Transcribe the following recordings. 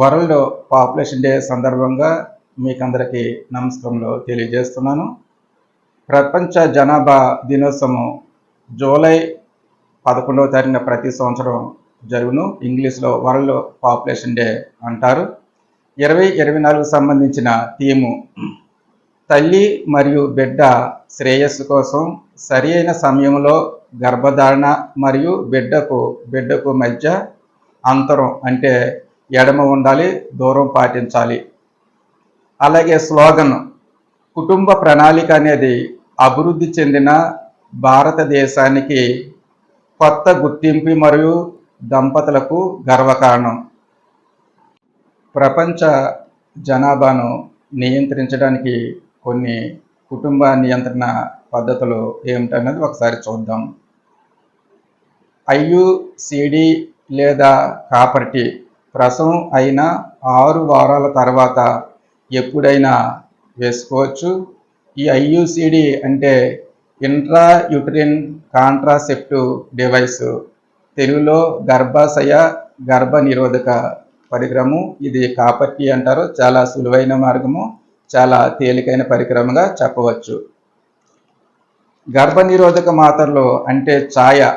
World population day సందర్భంగా మీకు అందరికీ నమస్కారంలో తెలియజేస్తున్నాను. ప్రపంచ జనాభా దినోత్సవం జూలై పదకొండవ తారీఖున ప్రతి సంవత్సరం జరుగును. ఇంగ్లీష్లో వరల్డ్ పాపులేషన్ డే అంటారు. ఇరవై ఇరవై నాలుగు సంబంధించిన థీము తల్లి మరియు బిడ్డ శ్రేయస్సు కోసం సరి అయిన సమయంలో గర్భధారణ మరియు బిడ్డకు బిడ్డకు మధ్య అంతరం అంటే ఎడమ ఉండాలి దూరం పాటించాలి. అలాగే స్లోగన్ కుటుంబ ప్రణాళిక అనేది అభివృద్ధి చెందిన భారతదేశానికి కొత్త గుర్తింపు మరియు దంపతులకు గర్వకారణం. ప్రపంచ జనాభాను నియంత్రించడానికి కొన్ని కుటుంబ నియంత్రణ పద్ధతులు ఏమిటన్నది ఒకసారి చూద్దాం. ఐయుసిడి లేదా కాపర్టీ ప్రసవం అయిన ఆరు వారాల తర్వాత ఎప్పుడైనా వేసుకోవచ్చు. ఈ ఐయుసిడి అంటే ఇంట్రా యూట్రిన్ కాంట్రాసెప్టివ్ డివైస్. తెలుగులో గర్భాశయ గర్భ నిరోధక పరికరము. ఇది కాపర్టీ అంటారు. చాలా సులువైన మార్గము. చాలా తేలికైన పరికరముగా చెప్పవచ్చు. గర్భనిరోధక మాత్రలు అంటే ఛాయ.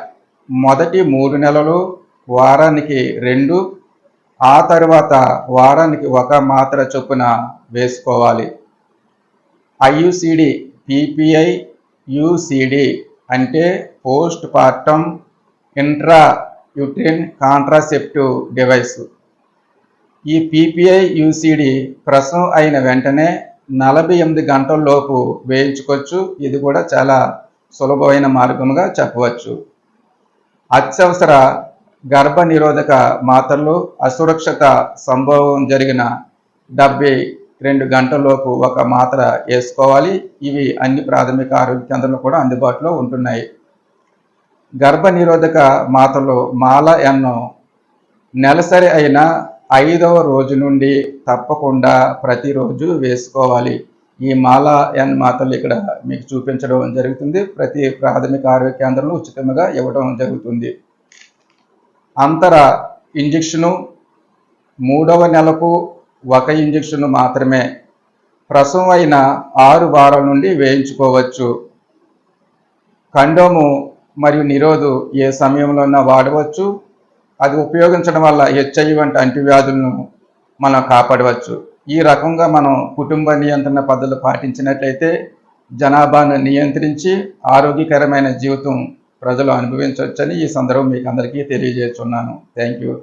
మొదటి మూడు నెలలు వారానికి రెండు ఆ తర్వాత వారానికి ఒక మాత్ర చొప్పున వేసుకోవాలి. ఐయుసిడి పిపిఐ యుసిడి అంటే post partum intra uterine contraceptive device. ఈ పిపిఐ యూసిడి ప్రసవం అయిన వెంటనే నలభై ఎనిమిది గంటల్లోపు వేయించుకోవచ్చు. ఇది కూడా చాలా సులభమైన మార్గముగా చెప్పవచ్చు. అత్యవసర గర్భ నిరోధక మాత్రలు అసురక్షిత సంభవం జరిగిన డెబ్బై రెండు గంటలలోపు ఒక మాత్ర వేసుకోవాలి. ఇవి అన్ని ప్రాథమిక ఆరోగ్య కేంద్రాలు కూడా అందుబాటులో ఉంటున్నాయి. గర్భ నిరోధక మాత్రలు మాల ఎన్ను నెలసరి అయిన ఐదవ రోజు నుండి తప్పకుండా ప్రతిరోజు వేసుకోవాలి. ఈ మాల ఎన్ మాత్రలు ఇక్కడ మీకు చూపించడం జరుగుతుంది ప్రతి ప్రాథమిక ఆరోగ్య కేంద్రంలో ఉచితంగా ఇవ్వడం జరుగుతుంది. అంతర ఇంజెక్షను మూడవ నెలకు ఒక ఇంజెక్షను మాత్రమే. ప్రసవం అయిన ఆరు వారాల నుండి వేయించుకోవచ్చు. కండోము మరియు నిరోధు ఏ సమయంలోనైనా వాడవచ్చు. అది ఉపయోగించడం వల్ల హెచ్ఐవి వంటి అంటువ్యాధులను మనం కాపాడవచ్చు. ఈ రకంగా మనం కుటుంబ నియంత్రణ పద్ధతులు పాటించినట్లయితే జనాభాను నియంత్రించి ఆరోగ్యకరమైన జీవితం ప్రజలు అనుభవించవచ్చని ఈ సందర్భం మీకు అందరికీ తెలియజేస్తున్నాను. Thank you